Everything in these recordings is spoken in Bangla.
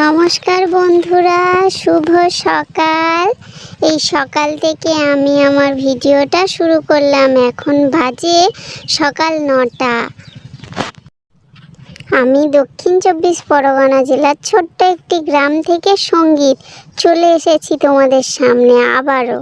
নমস্কার বন্ধুরা, শুভ সকাল। এই সকাল থেকে আমি আমার ভিডিওটা শুরু করলাম। এখন বাজে সকাল নটা। আমি দক্ষিণ চব্বিশ পরগনা জেলার ছোট্ট একটি গ্রাম থেকে সংগীত চলে এসেছি তোমাদের সামনে আবারও।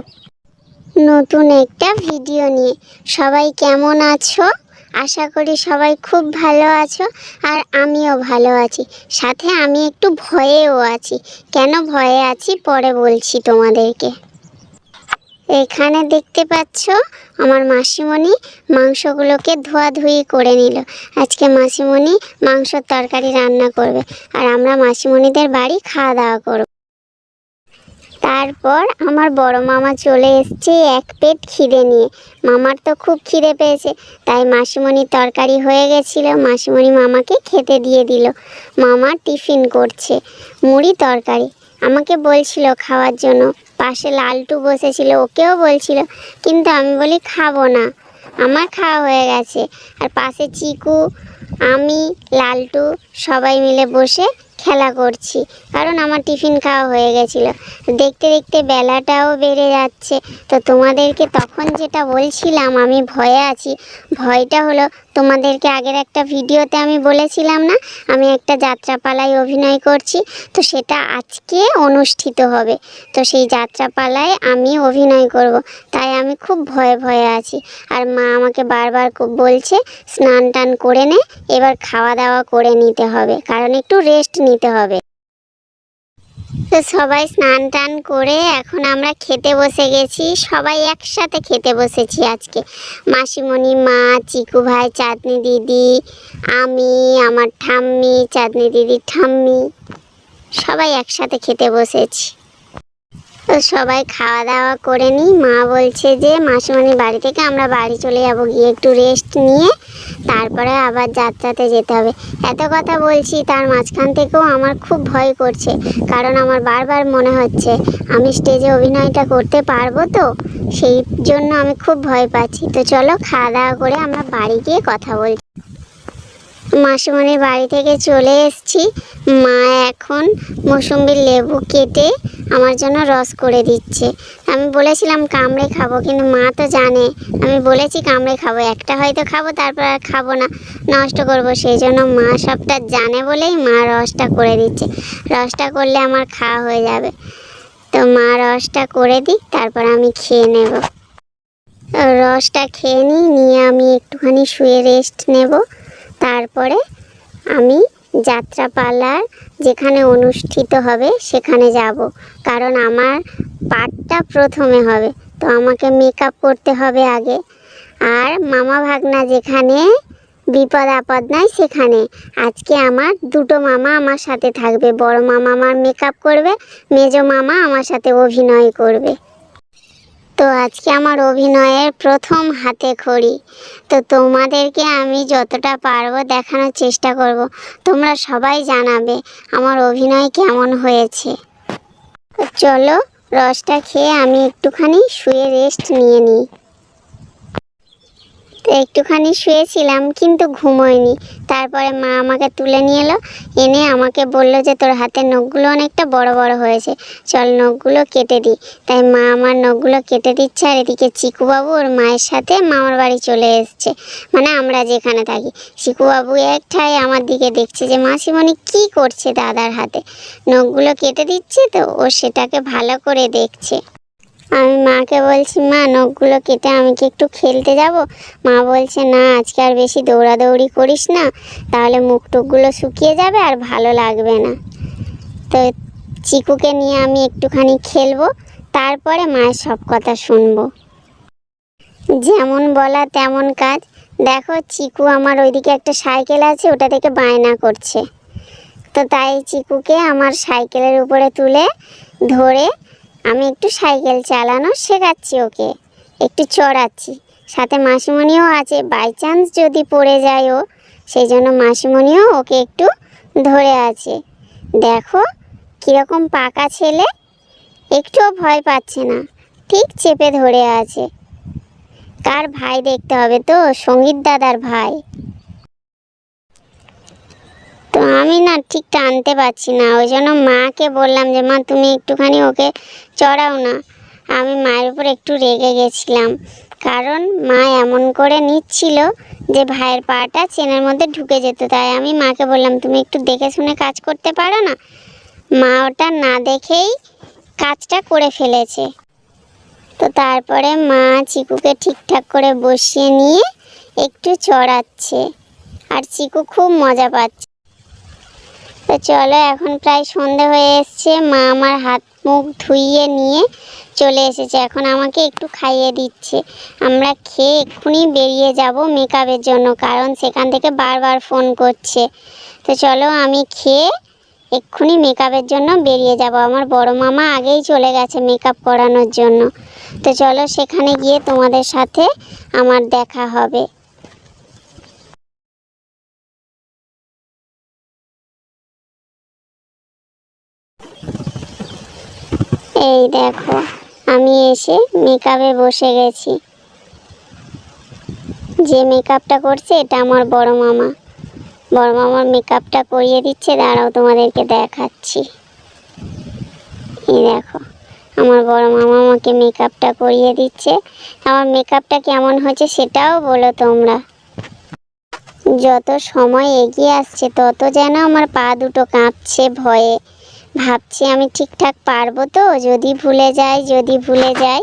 নতুন একটা ভিডিও নিয়ে। সবাই কেমন আছো? আশা করি সবাই খুব ভালো আছো আর আমিও ভালো আছি। সাথে আমি একটু ভয়েও আছি। কেন ভয়ে আছি? পরে বলছি তোমাদেরকে। এখানে দেখতে পাচ্ছ আমার মাসিমণি মাংসগুলোকে ধোয়াধুয়ি করে নিল। আজকে মাসিমণি মাংসর তরকারি রান্না করবে। আর আমরা মাসিমণিদের বাড়ি খাওয়া দাওয়া করব। তারপর আমার বড় মামা চলে এসছে এক পেট খিদে নিয়ে। মামার তো খুব খিদে পেয়েছে, তাই মাসিমণির তরকারি হয়ে গেছিল, মাসিমণি মামাকে খেতে দিয়ে দিল। মামা টিফিন করছে, মুড়ি তরকারি। আমাকে বলছিল খাওয়ার জন্য, পাশে লালটু বসেছিল, ওকেও বলছিল, কিন্তু আমি বলি খাব না। আমার খাওয়া হয়ে গেছে, আর পাশে চিকু, আমি, লালটু সবাই মিলে বসে খেলা করছি। কারণ আমার টিফিন খাওয়া হয়ে গেছিল। দেখতে দেখতে বেলাটাও বেড়ে যাচ্ছে। তো তোমাদেরকে তখন যেটা বলছিলাম, আমি ভয়ে আছি। ভয়টা হলো তোমাদেরকে আগের একটা ভিডিওতে আমি বলেছিলাম না, আমি একটা যাত্রাপালায় অভিনয় করছি, তো সেটা আজকে অনুষ্ঠিত হবে। তো সেই যাত্রাপালায় আমি অভিনয় করব, তাই আমি খুব ভয়ে ভয়ে আছি। আর মা আমাকে বারবার বলছে স্নান টান করে নে, এবার খাওয়া দাওয়া করে নিতে হবে, কারণ একটু রেস্ট নিতে হবে। তো সবাই স্নান টান করে এখন আমরা খেতে বসে গেছি। সবাই একসাথে খেতে বসেছি আজকে। মাসিমণি, মা, চিকু ভাই, চাঁদনি দিদি, আমি, আমার ঠাম্মি, চাঁদনি দিদির ঠাম্মি, সবাই একসাথে খেতে বসেছি। তো সবাই খাওয়া দাওয়া করে নিই। মা বলছে যে মাসিমণির বাড়ি থেকে আমরা বাড়ি চলে যাব, গিয়ে একটু রেস্ট নিয়ে তারপরে আবার যাত্রাতে যেতে হবে। এত কথা বলছি, তার মাঝখান থেকেও আমার খুব ভয় করছে, কারণ আমার বারবার মনে হচ্ছে, আমি স্টেজে অভিনয়টা করতে পারব তো? সেই জন্য আমি খুব ভয় পাচ্ছি। তো চলো খাওয়া দাওয়া করে আমরা বাড়ি গিয়ে কথা বলছি। মাসিমণির বাড়ি থেকে চলে এসেছি। মা এখন মৌসুম্বির লেবু কেটে আমার জন্য রস করে দিচ্ছে। আমি বলেছিলাম, কামড়ে খাব। কিন্তু মা তো জানে। আমি বলেছি, কামড়ে খাব। একটা হয়তো খাব, তারপর আর খাব না। নষ্ট করব সেই জন্য মা সবটা জানে বলেই মা রসটা করে দিচ্ছে। রসটা করলে আমার খাওয়া হয়ে যাবে। তো মা রসটা করে দিক, তারপর আমি খেয়ে নেব। রসটা খেয়ে নিই, নিয়ে আমি একটুখানি শুয়ে রেস্ট নেব। তারপরে আমি যাত্রাপালার যেখানে অনুষ্ঠিত হবে সেখানে যাব। কারণ আমার পাঠটা প্রথমে হবে, তো আমাকে মেকআপ করতে হবে আগে। আর মামা ভাগনা যেখানে, বিপদ আপদ নাই সেখানে। আজকে আমার দুটো মামা আমার সাথে থাকবে, বড় মামা আমার মেকআপ করবে, মেজো মামা আমার সাথে অভিনয় করবে। তো আজকে আমার অভিনয়ের প্রথম হাতে খড়ি। তো তোমাদেরকে আমি যতটা পারব দেখানোর চেষ্টা করব। তোমরা সবাই জানাবে আমার অভিনয় কেমন হয়েছে। চলো রসটা খেয়ে আমি একটুখানি শুয়ে রেস্ট নিয়ে নিই। একটুখানি শুয়েছিলাম, কিন্তু ঘুমোয়নি। তারপরে মা আমাকে তুলে নিয়ে এলো, এনে আমাকে বলল যে তোর হাতের নখগুলো অনেকটা বড় বড় হয়েছে। চল নখগুলো কেটে দিই। তাই মা আমার নখগুলো কেটে দিচ্ছে, আর এদিকে চিকুবাবু ওর মায়ের সাথে মামার বাড়ি চলে এসছে। মানে আমরা যেখানে থাকি। চিকুবাবু এক ঠাই আমার দিকে দেখছে যে, মাসিমণি, কি করছে দাদার হাতে? নখগুলো কেটে দিচ্ছে তো, ও সেটাকে ভালো করে দেখছে। আমি মাকে বলছি, মা, নখগুলো কেটে আমি কি একটু খেলতে যাব? মা বলছে, না, আজকে আর বেশি দৌড়াদৌড়ি করিস না, তাহলে মুখ টুকগুলো শুকিয়ে যাবে আর ভালো লাগবে না। তো চিকুকে নিয়ে আমি একটুখানি খেলব, তারপরে মায়ের সব কথা শুনব। যেমন বলা তেমন কাজ। দেখো, চিকু আমার ওইদিকে একটা সাইকেল আছে, ওটা থেকে বায়না করছে। তো তাই চিকুকে আমার সাইকেলের উপরে তুলে ধরে আমি একটু সাইকেল চালানো শেখাচ্ছি ওকে। একটু চড়াচ্ছি। সাথে মাসিমণিও আছে। বাই চান্স যদি পড়ে যায় ও সেই জন্য মাসিমণিও ওকে একটু ধরে আছে। দেখো, কীরকম পাকা ছেলে। একটুও ভয় পাচ্ছে না। ঠিক চেপে ধরে আছে। কার ভাই দেখতে হবে তো? সংগীত দাদার ভাই। তো আমি না ঠিক টানতে পারছি না। ওই জন্য মাকে বললাম যে, মা, তুমি একটুখানি ওকে চড়াও না। আমি মায়ের উপর একটু রেগে গেছিলাম। কারণ মা এমন করে নিচ্ছিল যে, ভাইয়ের পাটা চেনের মধ্যে ঢুকে যেত। তাই আমি মাকে বললাম, তুমি একটু দেখে শুনে কাজ করতে পারো না? মা ওটা না দেখেই কাজটা করে ফেলেছে। তো তারপরে মা চিকুকে ঠিকঠাক করে বসিয়ে নিয়ে একটু চড়াচ্ছে। আর চিকু খুব মজা পাচ্ছে। তো চলো, এখন প্রায় সন্ধে হয়ে এসছে। মা আমার হাত মুখ ধুইয়ে নিয়ে চলে এসেছে। এখন আমাকে একটু খাইয়ে দিচ্ছে। আমরা খেয়ে এক্ষুনি বেরিয়ে যাব মেকআপের জন্য, কারণ সেখান থেকে বারবার ফোন করছে। তো চলো, আমি খেয়ে এক্ষুনি মেকআপের জন্য বেরিয়ে যাব। আমার বড় মামা আগেই চলে গেছে মেকআপ করানোর জন্য। তো চলো, সেখানে গিয়ে তোমাদের সাথে আমার দেখা হবে। এই দেখো, আমি এসে মেকআপে বসে গেছি। যে মেকআপটা করছে, এটা আমার বড় মামা। বড় মামার মেকআপটা করিয়ে দিচ্ছে, দাঁড়াও তোমাদেরকে দেখাচ্ছি। এই দেখো, আমার বড় মামা আমাকে মেকআপটা করিয়ে দিচ্ছে। আমার মেকআপটা কেমন হয়েছে সেটাও বলো তোমরা। যত সময় এগিয়ে আসছে, তত যেন আমার পা দুটো কাঁপছে ভয়ে। ভাবছি আমি ঠিকঠাক পারব তো, যদি ভুলে যাই, যদি ভুলে যাই।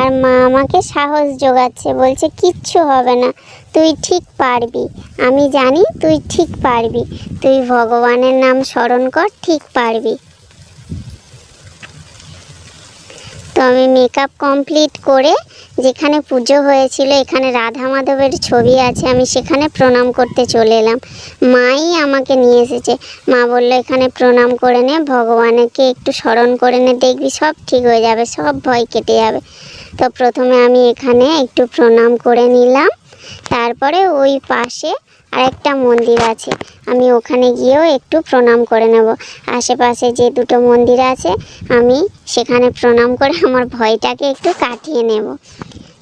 আর মা আমাকে সাহস যোগাচ্ছে, বলছে কিচ্ছু হবে না, তুই ঠিক পারবি। আমি জানি তুই ঠিক পারবি, তুই ভগবানের নাম স্মরণ কর, ঠিক পারবি। তো আমি মেকআপ কমপ্লিট করে যেখানে পুজো হয়েছিল, এখানে রাধা মাধবের ছবি আছে, আমি সেখানে প্রণাম করতে চলে এলাম। মাই আমাকে নিয়ে এসেছে। মা বলল, এখানে প্রণাম করে নে, ভগবানকে একটু স্মরণ করে নে, দেখবি সব ঠিক হয়ে যাবে, সব ভয় কেটে যাবে। তো প্রথমে আমি এখানে একটু প্রণাম করে নিলাম। তারপরে ওই পাশে আরেকটা মন্দির আছে। আমি ওখানে গিয়েও একটু প্রণাম করে নেব। আশেপাশে যে দুটো মন্দির আছে, আমি সেখানে প্রণাম করে আমার ভয়টাকে একটু কাটিয়ে নেব।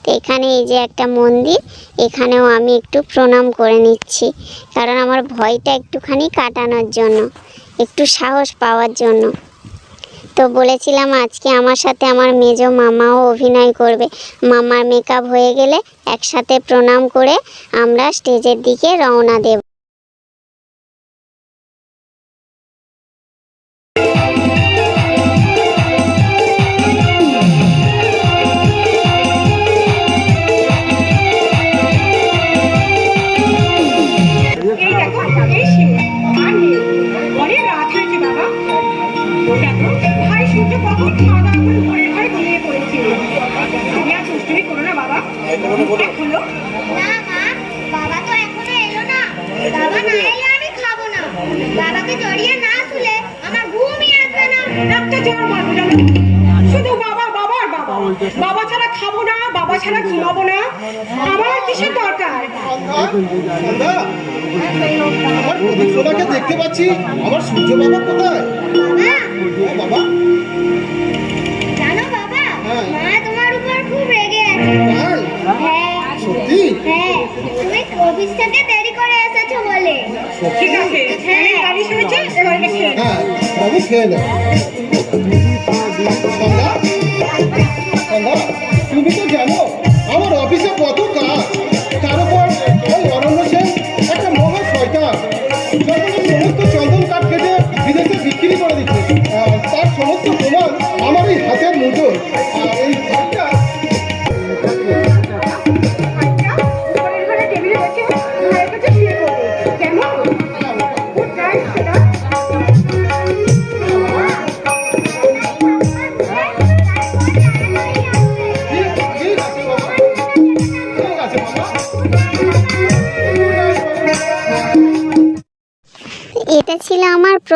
তো এখানে এই যে একটা মন্দির, এখানেও আমি একটু প্রণাম করে নিচ্ছি। কারণ আমার ভয়টা একটুখানি কাটানোর জন্য, একটু সাহস পাওয়ার জন্য। তো বলেছিলাম আজকে আমার সাথে আমার মেজ মামাও অভিনয় করবে। মামার মেকআপ হয়ে গেলে একসাথে প্রণাম করে আমরা স্টেজের দিকে রওনা দেব। ভাই খাওয়া করে ঘরের ঘরে ঘুমিয়ে পড়েছিল তুমি আর দুষ্টুমি করো না বাবা হলো না মা বাবা তো এখনও এলো না বাবা না এলে আমি খাব না বাবাকে জড়িয়ে না শুলে আমার ঘুমই আসবে না একটা জ্বর মারবো শুধু বাবা বাবা আর বাবা। বাবা ছাড়া খাব না বাবা ছাড়া ঘুমাবো না। আমার কিসের দরকার? আমার দেখতে পাচ্ছি। আমার সূর্য বাবা কোথায়? বাবা। অফিস থেকে দেরি করে এসেছ বলে। ঠিক আছে। অনেক গাড়ি শুনেছে? খেয়ে নাও। হ্যাঁ খেয়ে নাও।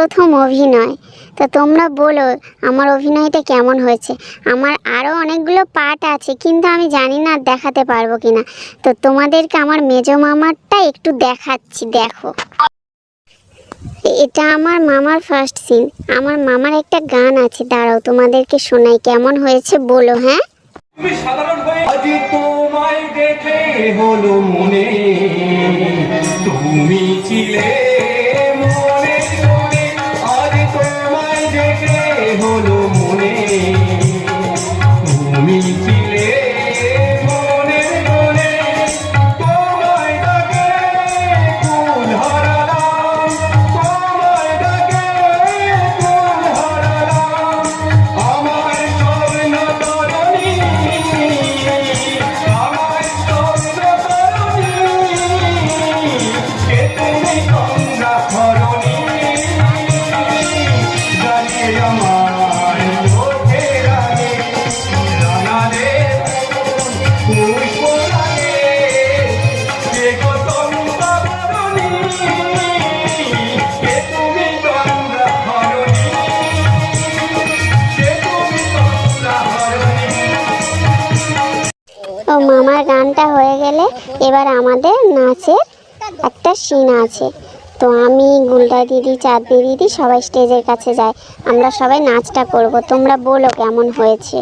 প্রথম অভিনয়। তো তোমরা বলো, আমার অভিনয়টা কেমন হয়েছে? আমার আরও অনেকগুলো পার্ট আছে, কিন্তু আমি জানি না দেখাতে পারব কি না তো তোমাদেরকে আমার মেজো মামারটা একটু দেখাচ্ছি, দেখো। এটা আমার মামার ফার্স্ট সিন আমার মামার একটা গান আছে, দাঁড়াও তোমাদেরকে শোনাই, কেমন হয়েছে বলো হ্যাঁ? তোমায় দেখে হলো মনে। তুমি ছিলে তুমি গেলে এবার আমাদের নাচের একটা সিন আছে। তো আমি গুলদা দিদি, চাঁদনি দিদি সবাই স্টেজের কাছে যায়। আমরা সবাই নাচটা করব। তোমরা বলো কেমন হয়েছে।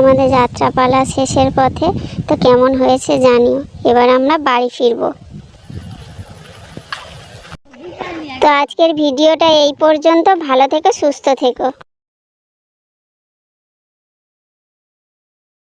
আমাদের যাত্রাপালা শেষের পথে তো কেমন হয়েছে জানিও। এবার আমরা বাড়ি ফিরব। তো আজকের ভিডিওটা এই পর্যন্ত। ভালো থেকো, সুস্থ থেকো।